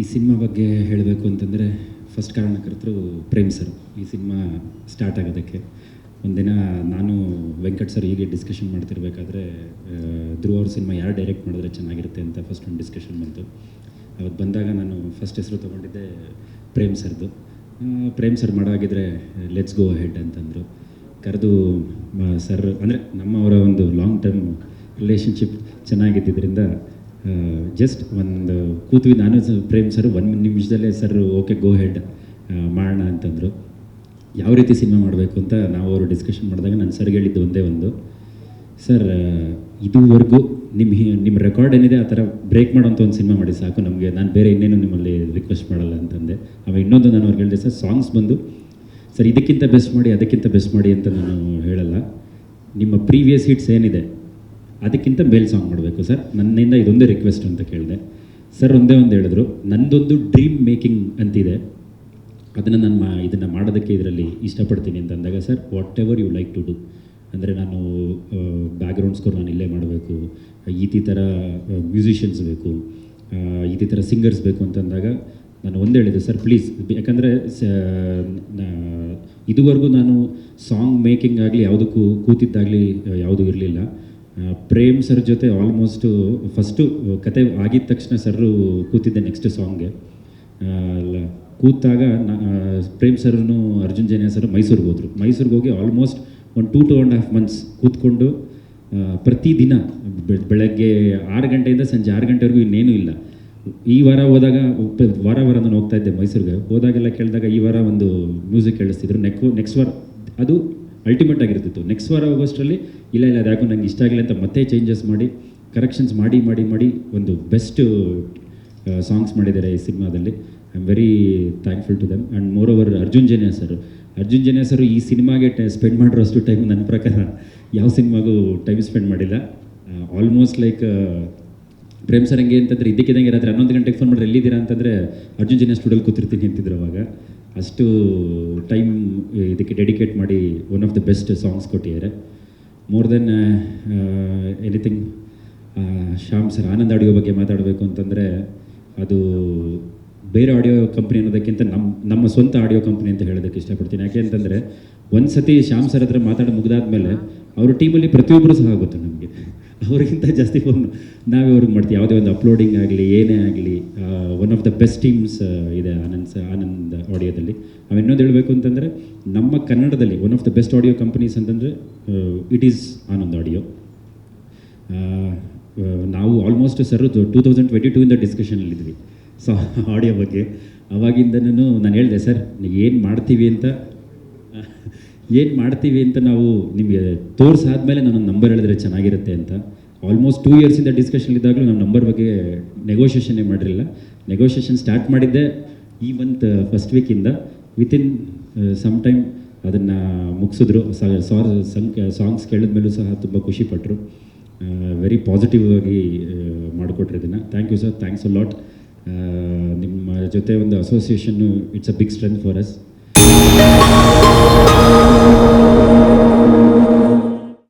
ಈ ಸಿನಿಮಾ ಬಗ್ಗೆ ಹೇಳಬೇಕು ಅಂತಂದರೆ ಫಸ್ಟ್ ಕಾರಣಕರ್ತರು ಪ್ರೇಮ್ ಸರ್. ಈ ಸಿನಿಮಾ ಸ್ಟಾರ್ಟ್ ಆಗೋದಕ್ಕೆ. ಒಂದಿನ ನಾನು ವೆಂಕಟ್ ಸರ್ ಹೀಗೆ ಡಿಸ್ಕಷನ್ ಮಾಡ್ತಿರ್ಬೇಕಾದ್ರೆ ಧ್ರುವ ಅವ್ರ ಸಿನಿಮಾ ಯಾರು ಡೈರೆಕ್ಟ್ ಮಾಡಿದ್ರೆ ಚೆನ್ನಾಗಿರುತ್ತೆ ಅಂತ ಫಸ್ಟ್ ಒಂದು ಡಿಸ್ಕಷನ್ ಬಂತು. ಅವತ್ತು ಬಂದಾಗ ನಾನು ಫಸ್ಟ್ ಹೆಸರು ತೊಗೊಂಡಿದ್ದೆ ಪ್ರೇಮ್ ಸರ್ದು. ಪ್ರೇಮ್ ಸರ್ ಮಾಡಾಗಿದ್ರೆ ಲೆಟ್ಸ್ ಗೋ ಹೆಡ್ ಅಂತಂದರು. ಕರೆದು ಸರ್ ಅಂದರೆ ನಮ್ಮವರ ಒಂದು ಲಾಂಗ್ ಟರ್ಮ್ ರಿಲೇಷನ್ಶಿಪ್ ಚೆನ್ನಾಗಿದ್ದರಿಂದ ಜಸ್ಟ್ ಒಂದು ಕೂತ್ವಿ. ನಾನು ಪ್ರೇಮ್ ಸರ್, ಒಂದು ನಿಮಿಷದಲ್ಲೇ ಸರ್ ಓಕೆ ಗೋ ಹೆಡ್ ಮಾಡೋಣ ಅಂತಂದರು. ಯಾವ ರೀತಿ ಸಿನಿಮಾ ಮಾಡಬೇಕು ಅಂತ ನಾವು ಅವರು ಡಿಸ್ಕಷನ್ ಮಾಡಿದಾಗ ನಾನು ಸರ್ಗೆ ಹೇಳಿದ್ದು ಒಂದೇ ಒಂದು. ಸರ್ ಇದುವರೆಗೂ ನಿಮ್ಮ ನಿಮ್ಮ ರೆಕಾರ್ಡ್ ಏನಿದೆ ಆ ಥರ ಬ್ರೇಕ್ ಮಾಡೋಂಥ ಒಂದು ಸಿನಿಮಾ ಮಾಡಿ ಸಾಕು. ನಮಗೆ ನಾನು ಬೇರೆ ಇನ್ನೇನು ನಿಮ್ಮಲ್ಲಿ ರಿಕ್ವೆಸ್ಟ್ ಮಾಡಲ್ಲ ಅಂತಂದೆ. ಆಮೇಲೆ ಇನ್ನೊಂದು ನಾನು ಅವ್ರಿಗೆ ಹೇಳಿದೆ, ಸರ್ ಸಾಂಗ್ಸ್ ಬಂದು, ಸರ್, ಇದಕ್ಕಿಂತ ಬೆಸ್ಟ್ ಮಾಡಿ, ಅದಕ್ಕಿಂತ ಬೆಸ್ಟ್ ಮಾಡಿ ಅಂತ ನಾನು ಹೇಳಲ್ಲ. ನಿಮ್ಮ ಪ್ರೀವಿಯಸ್ ಹಿಟ್ಸ್ ಏನಿದೆ ಅದಕ್ಕಿಂತ ಮೇಲ್ ಸಾಂಗ್ ಮಾಡಬೇಕು ಸರ್. ನನ್ನಿಂದ ಇದೊಂದೇ ರಿಕ್ವೆಸ್ಟ್ ಅಂತ ಕೇಳಿದೆ. ಸರ್, ಒಂದೇ ಒಂದು ಹೇಳಿದ್ರು. ನಂದೊಂದು ಡ್ರೀಮ್ ಮೇಕಿಂಗ್ ಅಂತಿದೆ. ಅದನ್ನು ನಾನು ಮಾ ಇದನ್ನು ಮಾಡೋದಕ್ಕೆ ಇದರಲ್ಲಿ ಇಷ್ಟಪಡ್ತೀನಿ ಅಂತ ಅಂದಾಗ, sir whatever you like to do ಅಂದರೆ ನಾನು ಬ್ಯಾಕ್ಗ್ರೌಂಡ್ ಸ್ಕೋರ್ ನಾನು ಇಲ್ಲೇ ಮಾಡಬೇಕು. ಈ ಥರ ಮ್ಯೂಸಿಷಿಯನ್ಸ್ ಬೇಕು. ಈ ಥರ ಸಿಂಗರ್ಸ್ ಬೇಕು ಅಂತಂದಾಗ ನಾನು ಒಂದು ಹೇಳಿದೆ, ಸರ್ ಪ್ಲೀಸ್ ಯಾಕಂದರೆ ಇದುವರೆಗೂ ನಾನು ಸಾಂಗ್ ಮೇಕಿಂಗ್ ಆಗಲಿ, ಯಾವುದಕ್ಕೂ ಕೂತಿದ್ದಾಗಲಿ ಯಾವುದೂ ಇರಲಿಲ್ಲ. ಪ್ರೇಮ್ ಸರ್ ಜೊತೆ ಆಲ್ಮೋಸ್ಟು ಫಸ್ಟು ಕತೆ ಆಗಿದ ತಕ್ಷಣ ಸರ್ರು ಕೂತಿದ್ದೆ ನೆಕ್ಸ್ಟ್ ಸಾಂಗ್ಗೆ ಕೂತಾಗ ಪ್ರೇಮ್ ಸರ್ನು ಅರ್ಜುನ್ ಜನ್ಯ ಸರ್ ಮೈಸೂರಿಗೆ ಹೋದರು. ಮೈಸೂರಿಗೆ ಹೋಗಿ ಆಲ್ಮೋಸ್ಟ್ ಒಂದು two two and half months ಕೂತ್ಕೊಂಡು ಪ್ರತಿದಿನ ಬೆಳಗ್ಗೆ ಆರು ಗಂಟೆಯಿಂದ ಸಂಜೆ ಆರು ಗಂಟೆವರೆಗೂ ಇನ್ನೇನೂ ಇಲ್ಲ. ಈ ವಾರ ಹೋದಾಗ ವಾರ ವಾರ ನಾನು ಹೋಗ್ತಾ ಇದ್ದೆ ಮೈಸೂರಿಗೆ. ಹೋದಾಗೆಲ್ಲ ಕೇಳಿದಾಗ ಈ ವಾರ ಒಂದು ಮ್ಯೂಸಿಕ್ ಕೇಳಿಸ್ತಿದ್ರು. ನೆಕ್ ನೆಕ್ಸ್ಟ್ ವಾರ ಅದು ಅಲ್ಟಿಮೇಟ್ ಆಗಿರ್ತಿತ್ತು. ನೆಕ್ಸ್ಟ್ ವಾರ ಹೋಗೋಷ್ಟರಲ್ಲಿ ಇಲ್ಲ ಇಲ್ಲ ರಾಗು ಯಾಕೋ ನಂಗೆ ಇಷ್ಟ ಆಗಿಲ್ಲ ಅಂತ ಮತ್ತೆ ಚೇಂಜಸ್ ಮಾಡಿ ಕರೆಕ್ಷನ್ಸ್ ಮಾಡಿ ಮಾಡಿ ಮಾಡಿ ಒಂದು ಬೆಸ್ಟ್ ಸಾಂಗ್ಸ್ ಮಾಡಿದ್ದಾರೆ ಈ ಸಿನಿಮಾದಲ್ಲಿ. I am very thankful to them and moreover Arjun Janya sir Arjun Janya sir ಈ ಸಿನಿಮಾಗೆ ಸ್ಪೆಂಡ್ ಮಾಡಿರೋಷ್ಟು ಟೈಮ್ ನನ್ನ ಪ್ರಕಾರ ಯಾವ ಸಿನಿಮಾಗೂ ಟೈಮ್ ಸ್ಪೆಂಡ್ ಮಾಡಿಲ್ಲ. ಆಲ್ಮೋಸ್ಟ್ ಲೈಕ್ ಪ್ರೇಮ್ ಸರ್ ಹಂಗೆ ಅಂತಂದರೆ ಇದ್ದಕ್ಕಿದ್ದಂಗೆ ರಾತ್ರಿ ಹನ್ನೊಂದು ಗಂಟೆಗೆ ಫೋನ್ ಮಾಡಿದ್ರೆ ಎಲ್ಲಿದ್ದೀರಾ ಅಂತಂದರೆ ಅರ್ಜುನ್ ಜನ್ಯ ಸ್ಟುಡಿಯೋಲಿ ಕೂತಿರ್ತೀನಿ ಅಂತಿದ್ರು ಅವಾಗ. ಅಷ್ಟು ಟೈಮ್ ಇದಕ್ಕೆ ಡೆಡಿಕೇಟ್ ಮಾಡಿ one of the best songs ಕೊಟ್ಟಿದ್ದಾರೆ. More than anything Shyam sir Anand audio ಬಗ್ಗೆ ಮಾತಾಡಬೇಕು ಅಂತಂದರೆ ಅದು ಬೇರೆ ಆಡಿಯೋ ಕಂಪ್ನಿ ಅನ್ನೋದಕ್ಕಿಂತ ನಮ್ಮ ನಮ್ಮ ಸ್ವಂತ ಆಡಿಯೋ ಕಂಪ್ನಿ ಅಂತ ಹೇಳೋದಕ್ಕೆ ಇಷ್ಟಪಡ್ತೀನಿ. ಯಾಕೆ ಅಂತಂದರೆ ಒಂದು ಸತಿ ಶ್ಯಾಮ್ ಸರ್ ಹತ್ರ ಮಾತಾಡಿ ಮುಗಿದಾದ್ಮೇಲೆ, ಅವ್ರ ಟೀಮಲ್ಲಿ ಪ್ರತಿಯೊಬ್ಬರು ಸಹ ಆಗುತ್ತೆ ನಮಗೆ. ಅವ್ರಿಗಿಂತ ಜಾಸ್ತಿ ಫೋನ್ ನಾವೇ ಅವ್ರಿಗೆ ಮಾಡ್ತೀವಿ. ಯಾವುದೇ ಒಂದು ಅಪ್ಲೋಡಿಂಗ್ ಆಗಲಿ, ಏನೇ ಆಗಲಿ one of the best teams ಇದೆ ಆನಂದ್ ಆನಂದ್ ಆಡಿಯೋದಲ್ಲಿ. ನಾವು ಇನ್ನೊಂದು ಹೇಳಬೇಕು ಅಂತಂದರೆ, ನಮ್ಮ ಕನ್ನಡದಲ್ಲಿ one of the best audio companies ಅಂತಂದರೆ ಇಟ್ ಈಸ್ ಆನಂದ್ ಆಡಿಯೋ ನಾವು almost sir two thousand twenty two ಇಂದ ಡಿಸ್ಕಷನಲ್ಲಿದ್ವಿ ಸೊ ಆಡಿಯೋ ಬಗ್ಗೆ. ಅವಾಗಿಂದನೂ ನಾನು ಹೇಳಿದೆ, ಸರ್ ಏನು ಮಾಡ್ತೀವಿ ಅಂತ ಏನು ಮಾಡ್ತೀವಿ ಅಂತ ನಾವು ನಿಮಗೆ ತೋರಿಸಾದ್ಮೇಲೆ ನಾನು ನಂಬರ್ ಹೇಳಿದ್ರೆ ಚೆನ್ನಾಗಿರುತ್ತೆ ಅಂತ. ಆಲ್ಮೋಸ್ಟ್ ಟೂ ಇಯರ್ಸಿಂದ ಡಿಸ್ಕಷನ್ ಇದ್ದಾಗಲೂ ನಾನು ನಂಬರ್ ಬಗ್ಗೆ ನೆಗೋಷಿಯೇಷನ್ನೇ ಮಾಡಿರಲಿಲ್ಲ. ನೆಗೋಷಿಯೇಷನ್ ಸ್ಟಾರ್ಟ್ ಮಾಡಿದ್ದೆ ಈ ಮಂತ್ ಫಸ್ಟ್ ವೀಕಿಂದ ವಿತಿನ್ ಸಮ್ ಟೈಮ್ ಅದನ್ನು ಮುಗಿಸಿದ್ರು. ಸಾಂಗ್ಸ್ ಕೇಳಿದ್ಮೇಲೂ ಸಹ ತುಂಬ ಖುಷಿಪಟ್ಟರು ವೆರಿ ಪಾಸಿಟಿವ್ ಆಗಿ ಮಾಡಿಕೊಟ್ರು ಇದನ್ನು. Thank you sir thanks a lot ನಿಮ್ಮ ಜೊತೆ ಒಂದು association it's a big strength for us